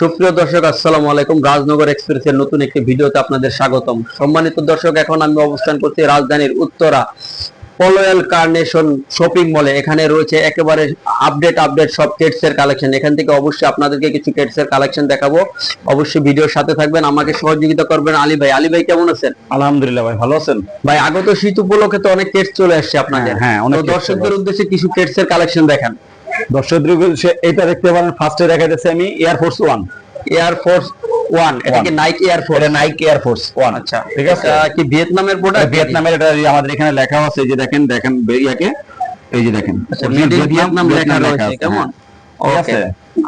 সুপ্রিয় দর্শক আসসালামু আলাইকুম। রাজনগর এক্সপ্রেসের নতুন একটি ভিডিওতে আপনাদের স্বাগতম। সম্মানিত দর্শক এখন আমি অবস্থান করছি রাজধানীর উত্তরা পলোয়াল কার্নেশন শপিং মলে। এখানে রয়েছে একেবারে আপডেট আপডেট সব কেটস এর কালেকশন এখান থেকে অবশ্যই আপনাদেরকে কিছু কেটস এর কালেকশন দেখাবো। অবশ্যই ভিডিওর সাথে থাকবেন আমাকে সহযোগিতা করবেন আলী ভাই। আলী ভাই কেমন আছেন? আলহামদুলিল্লাহ ভাই ভালো আছেন? ভাই আগত শীত উপলক্ষে তো অনেক কেটস চলে আসছে আপনাদের। হ্যাঁ, হ্যাঁ, অনেক দর্শকদের উদ্দেশ্যে কিছু কেটস এর কালেকশন দেখান। উদ্দেশ্যে এটা দেখতে পারেন ফার্স্টে দেখা যাচ্ছে আমি air force one air force one এটা কি নাইক এটা নাইক এয়ারফোর্স ওয়ান আচ্ছা ঠিক আছে? কি ভিয়েতনামের প্রোডাক্ট ভিয়েতনামের এটা আমাদের এখানে লেখা আছে যে দেখেন দেখেন ইয়াকে এই যে দেখেন। আচ্ছা ভিয়েতনাম লেখা রয়েছে কেমন? ওকে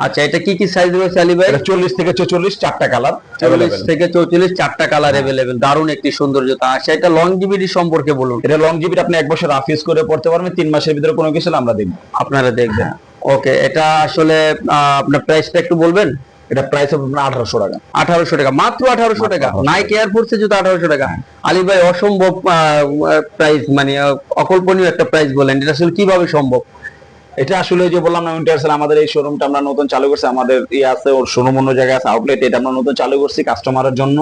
আচ্ছা এটা কি কি সাইজ রয়েছে আলী ভাই? এটা চল্লিশ থেকে চল্লিশ চারটা কালার চল্লিশ থেকে চৌচল্লিশ চারটা কালার অ্যাভেলেবেল দারুণ একটি সৌন্দর্যতা। আচ্ছা এটা লংজিভিটি সম্পর্কে বলুন। এটা লং জিবিটা আপনি এক বছর রাফ করে পড়তে পারবেন তিন মাসের ভিতরে কোনো কিছু আমরা দিব। আপনারা দেখবেন। ওকে এটা আসলে আহ, আপনার প্রাইসটা একটু বলবেন? এটা প্রাইস হবে আপনার আঠারোশো টাকা। আঠারোশো টাকা মাত্র আঠারোশো টাকা। 1800 নাইক এয়ারফোর্স জুতো আঠারোশো টাকা। আলী ভাই অসম্ভব প্রাইস মানে অকল্পনীয় একটা প্রাইস বলেন। এটা আসলে কীভাবে সম্ভব? এটা আসলে যে বললাম না উইন্টার সেল আমাদের এই শোরুমটা আমরা নতুন চালু করছি আমাদের ইয়ে আছে ওর শোরুম অন্য জায়গায় আছে আউটলেট এটা আমরা নতুন চালু করছি কাস্টমারের জন্য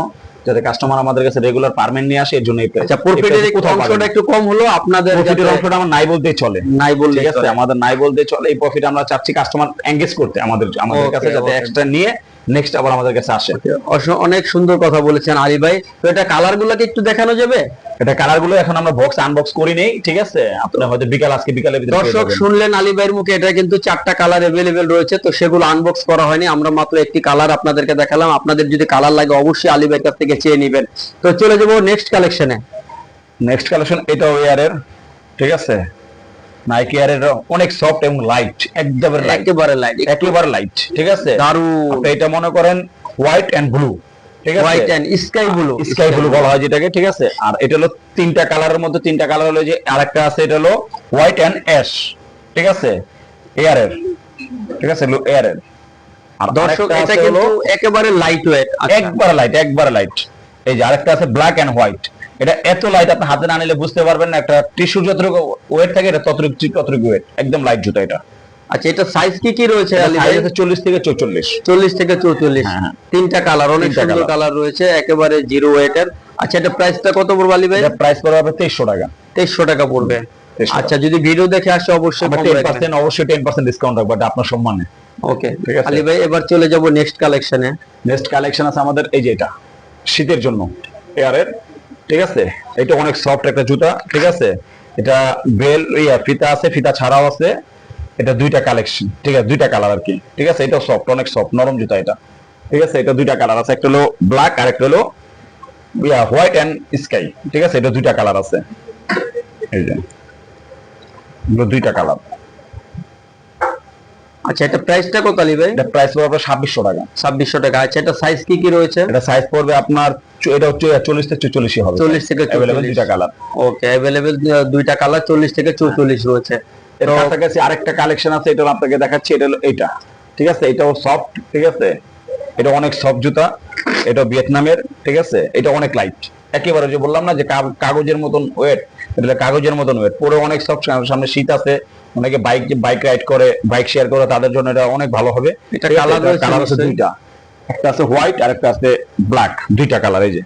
যাতে কাস্টমার আমাদের কাছে রেগুলার পারমেন্ট নিয়ে আসে এর জন্য এই price। আচ্ছা প্রফিটের কোথাও অংশটা একটু কম হলো আপনাদের প্রফিটের অংশটা আমার নাই বলতেই চলে। নাই বললে ঠিক আছে আমাদের নাই বলতে চলে এই প্রফিট আমরা চাচ্ছি কাস্টমার এঙ্গেজ করতে আমাদের আমাদের কাছে যাতে এক্সট্রা নিয়ে নেক্সট আবার আমাদের কাছে আসে। অনেক সুন্দর কথা বলেছেন আলী ভাই। তো এটা কালার গুলাকে একটু দেখানো যাবে? এটা কালারগুলো এখন আমরা বক্স আনবক্স করি নেই ঠিক আছে? আপনার হয়তো বিকাল আজকে ভিতরে দর্শক শুনলেন আলী ভাইয়ের মুখে এটা কিন্তু চারটা কালার এভেলেবেল রয়েছে তো সেগুলো আনবক্স করা হয়নি। আমরা মাত্র একটি কালার আপনাদেরকে দেখালাম। আপনাদের যদি কালার লাগে অবশ্যই আলী ভাইয়ের কাছ থেকে চেয়ে নেবেন। তো চলে যাব নেক্সট কালেকশনে নেক্সট কালেকশন এটাও এয়ারের ঠিক আছে? নাইকি এয়ারের অনেক সফট এবং লাইট একদম লাইট একেবারে লাইট একেবারে লাইট ঠিক আছে? আপনি এটা মনে করেন হোয়াইট এন্ড ব্লু ঠিক আছে? White and sky blue sky blue বলা হয় যেটাকে ঠিক আছে? আর এটা হলো তিনটা কালারের মধ্যে তিনটা কালার হলো যে আরেকটা আছে এটা হলো হোয়াইট এন্ড অ্যাশ ঠিক আছে? এয়ারের ঠিক আছে? আর দর্শক এটা কিন্তু একেবারে লাইট ওয়েট একবার লাইট একবার লাইট এই যে আরেকটা আছে ব্ল্যাক এন্ড হোয়াইট এটা এত লাইট আপনি হাতে না নিলে বুঝতে পারবেন না একটা টিস্যু যতটুকু ওয়েট থাকে এটা ততটুকু ততটুকু ওয়েট একদম লাইট জুতা এটা। আচ্ছা এটা সাইজ কি কি রয়েছে চল্লিশ থেকে চৌচল্লিশ। চল্লিশ থেকে চৌচল্লিশ। হ্যাঁ, হ্যাঁ। তিনটা কালার অনেক সুন্দর কালার রয়েছে একেবারে জিরো ওয়েটের আচ্ছা এটা প্রাইসটা কত পড়বে আলী ভাই? প্রাইস পড়বে আপনার তেইশশো টাকা। তেইশশো টাকা পড়বে। আচ্ছা যদি ভিডিও দেখে আসে অবশ্যই অবশ্যই টেন পার্সেন্ট ডিসকাউন্ট রাখব আপনার সম্মানে। ওকে ঠিক আছে। আলী ভাই এবার চলে যাব নেক্সট কালেকশনে নেক্সট কালেকশন আছে আমাদের এই যে এটা শীতের জন্য এয়ারের ঠিক আছে? এটা অনেক সফট একটা জুতা ঠিক আছে? এটা বেল ইয়া ফিতা আছে ফিতা ছাড়াও আছে। এটা দুইটা কালেকশন ঠিক আছে? দুইটা কালার আর কি ঠিক আছে? এটা সফট অনেক সফট নরম জুতা এটা ঠিক আছে? এটা দুইটা কালার আছে একটা হলো ব্ল্যাক আর একটা হলো ইয়া হোয়াইট এন্ড স্কাই ঠিক আছে? এটা দুইটা কালার আছে। এই যে দুইটা কালার আচ্ছা এটা প্রাইসটা কত আলী ভাই? এটা প্রাইস পড়বে আপনার ছাব্বিশশো টাকা। ছাব্বিশশো টাকা। আচ্ছা এটা সাইজ কি কি রয়েছে? এটা সাইজ পড়বে আপনার এটা হচ্ছে চল্লিশ থেকে চল্লিশই হবে। 40 থেকে 44 দুইটা কালার ওকে দুইটা কালার চল্লিশ থেকে চৌচল্লিশ রয়েছে। এর কাছাকাছি আরেকটা কালেকশন আছে এটা আপনাকে দেখাচ্ছি এটা হলো এইটা। ঠিক আছে? এটাও সফট ঠিক আছে? এটা অনেক সফট জুতা এটা ভিয়েতনামের ঠিক আছে? এটা অনেক লাইট একেবারে যে বললাম না যে কাগজের মতন ওয়েট এটা কাগজের মতন ওয়েট পরে অনেক সফট সামনে শীত আছে অনেকে বাইক বাইক রাইড করে বাইক শেয়ার করে তাদের জন্য এটা অনেক ভালো হবে। এটা এটা colour আছে দুইটা। একটা আছে হোয়াইট আর একটা আছে ব্ল্যাক দুইটা কালার এই যে।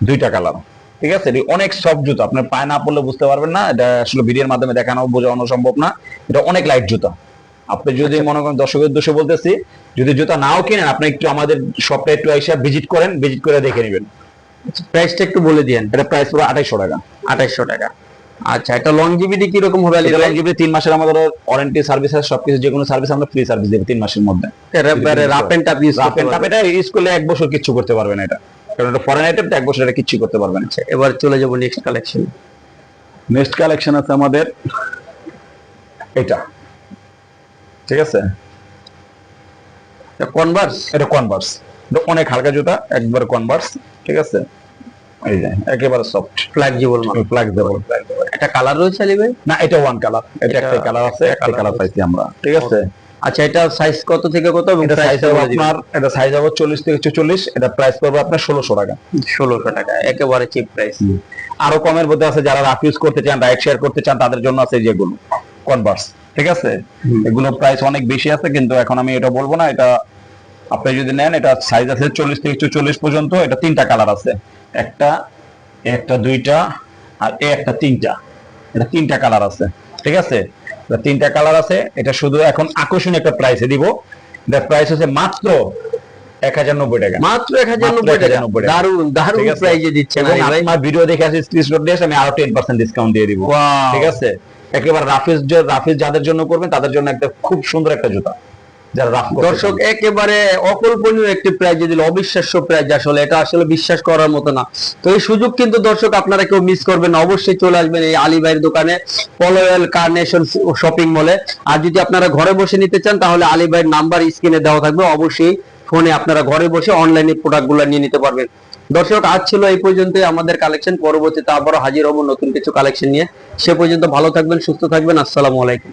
দুইটা কালার ঠিক আছে? এটি অনেক সফট জুতা। আপনার পায়ে না পড়লে বুঝতে পারবেন না এটা আসলে ভিডিওর মাধ্যমে দেখানো বোঝানো সম্ভব না। এটা অনেক লাইট জুতা। আপনি যদি আচ্ছা। মনে করেন দর্শকের দোষে বলতেছি যদি জুতা নাও কিনেন আপনি একটু আমাদের শপটা একটু এসে ভিজিট করেন ভিজিট করে দেখে নেবেন। প্রাইসটা একটু বলে দিয়েন। এটা প্রাইস পুরো আঠাইশো টাকা। আঠাইশশো টাকা। আচ্ছা এটা লংজিভিটি কি রকম হবে এটা লংজিভিটি তিন মাসের আমাদের ওয়ারেন্টি সার্ভিস আছে সবকিছু যে কোনো সার্ভিস আমরা ফ্রি সার্ভিস দেবো তিন মাসের মধ্যে। Rough and tough use rough and tough এটা ইউজ করলে এক বছর কিচ্ছু করতে পারবেন এটা। কারণ এটা ফরেন আইটেম তো এক বছর এটা কিচ্ছু করতে পারবেন আচ্ছা এবার চলে যাব নেক্সট কালেকশন নেক্সট কালেকশন আছে আমাদের এটা। ঠিক আছে? কনভার্স এটা কনভার্স এটা অনেক হালকা জুতা একবার কনভার্স ঠিক আছে? এই যে একেবারে সফট ফ্লেক্সিবল ফ্লেক্সিবল এটা কালার রয়েছে আলী ভাই? না এটা ওয়ান কালার এটা একটা কালার আছে একটা কালার পাইছি আমরা। ঠিক আছে? আচ্ছা এটা সাইজ কত থেকে কত এবং এটা সাইজ হবে আপনার এটা সাইজ হবে চল্লিশ থেকে চল্লিশ এটা প্রাইস পড়বে আপনার ষোলোশো টাকা। ষোলোশো টাকা একেবারে চিপ প্রাইস আরও কমের মধ্যে আছে যারা রাফ ইউজ করতে চান রাইড শেয়ার করতে চান তাদের জন্য আছে যেগুলো কনভার্স ঠিক আছে? এগুলো প্রাইস অনেক বেশি আছে কিন্তু এখন আমি এটা বলব না এটা আপনি যদি নেন এটা সাইজ আছে চল্লিশ থেকে চল্লিশ পর্যন্ত এটা তিনটা কালার আছে। একটা একটা দুইটা আর একটা তিনটা। এটা তিনটা কালার আছে ঠিক আছে? তিনটা কালার আছে এটা শুধু এখন আকর্ষণীয় একটা প্রাইসে দিব। এটার প্রাইস হচ্ছে মাত্র এক হাজার নব্বই টাকা। মাত্র এক হাজার নব্বই টাকা। 1090 টাকা। দারুণ দারুণ? প্রাইজে দিচ্ছেন ভাই। ভিডিও দেখে আসি স্ক্রিনশট দিয়ে আমি আরও টেন পার্সেন্ট ডিসকাউন্ট দিয়ে দিব। ঠিক আছে? একেবারে রাফিজ রাফিজ যাদের জন্য করবেন তাদের জন্য একটা খুব সুন্দর একটা জুতা। যারা রাফ দর্শক একেবারে অকল্পনীয় একটি প্রাইজ দিল অবিশ্বাস্য প্রাইজ আসলে এটা আসলে বিশ্বাস করার মতো না। তো এই সুযোগ কিন্তু দর্শক আপনারা কেউ মিস করবেন অবশ্যই চলে আসবেন এই আলী ভাইয়ের দোকানে পলোয়েল কার্নেশন শপিং মলে আর যদি আপনারা ঘরে বসে নিতে চান তাহলে আলী ভাইয়ের নাম্বার স্ক্রিনে দেওয়া থাকবে। অবশ্যই ফোনে আপনারা ঘরে বসে অনলাইনে প্রোডাক্টগুলো নিয়ে নিতে পারবেন। দর্শক আজ ছিল এই পর্যন্তই আমাদের কালেকশন পরবর্তীতে আবারও হাজির হব নতুন কিছু কালেকশন নিয়ে। সে পর্যন্ত ভালো থাকবেন সুস্থ থাকবেন। আসসালামু আলাইকুম।